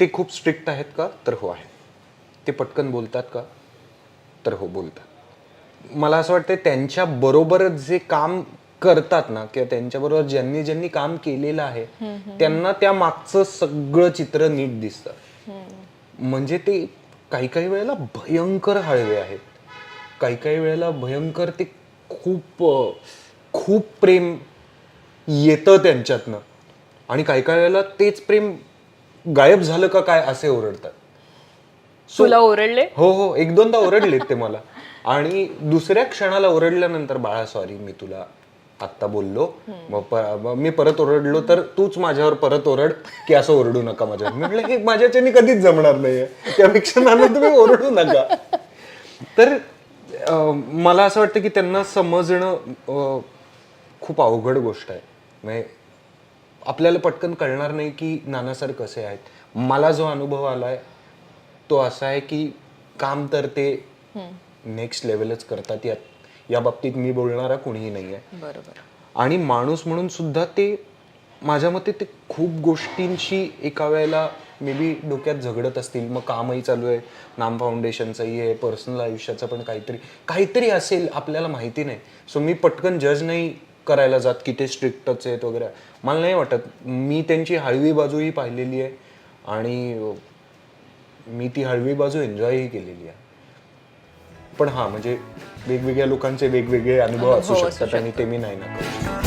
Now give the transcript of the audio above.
ते खूप स्ट्रिक्ट आहेत का? तर हो आहे ते पटकन बोलतात का? तर हो बोलतात. मला असं वाटतं त्यांच्या बरोबर जे काम करतात ना किंवा त्यांच्याबरोबर ज्यांनी ज्यांनी काम केलेलं आहे त्यांना त्या मागचं सगळं चित्र नीट दिसतं. म्हणजे ते काही काही वेळेला भयंकर हळवे आहेत. काही काही वेळेला भयंकर ते खूप खूप प्रेम येतं त्यांच्यातनं. आणि काही काही वेळेला तेच प्रेम गायब झालं का काय असे ओरडतात. तुला ओरडले? हो हो एक दोनदा ओरडलेत ते मला. आणि दुसऱ्या क्षणाला ओरडल्यानंतर बाळा सॉरी मी तुला आत्ता बोललो. मग मी परत ओरडलो तर तूच माझ्यावर परत ओरड की असं ओरडू नका माझ्यावर. मी म्हटलं हे माझ्याच्यानी कधीच जमणार नाहीये. त्यापेक्षा नाना तुम्ही ओरडू नका. तर मला असं वाटतं की त्यांना समजणं खूप अवघड गोष्ट आहे. म्हणजे आपल्याला पटकन कळणार नाही की नाना सर कसे आहेत. मला जो अनुभव आलाय तो असा आहे की काम तर ते नेक्स्ट लेवलच करतात. यात या बाबतीत मी बोलणारा कुणीही नाही आहे बरोबर. आणि माणूस म्हणून सुद्धा ते माझ्या मते ते खूप गोष्टींशी एका वेळेला मे बी डोक्यात झगडत असतील. मग कामही चालू आहे. नाम फाउंडेशनचंही आहे. पर्सनल आयुष्याचं पण काहीतरी काहीतरी असेल आपल्याला माहिती नाही. सो मी पटकन जज नाही करायला जात की ते स्ट्रिक्टच आहेत वगैरे. मला नाही वाटत. मी त्यांची हळवी बाजूही पाहिलेली आहे आणि मी ती हळवी बाजू एन्जॉयही केलेली आहे. पण हा म्हणजे वेगवेगळ्या लोकांचे वेगवेगळे अनुभव असू शकतात आणि ते मी नाही ना करू शकत.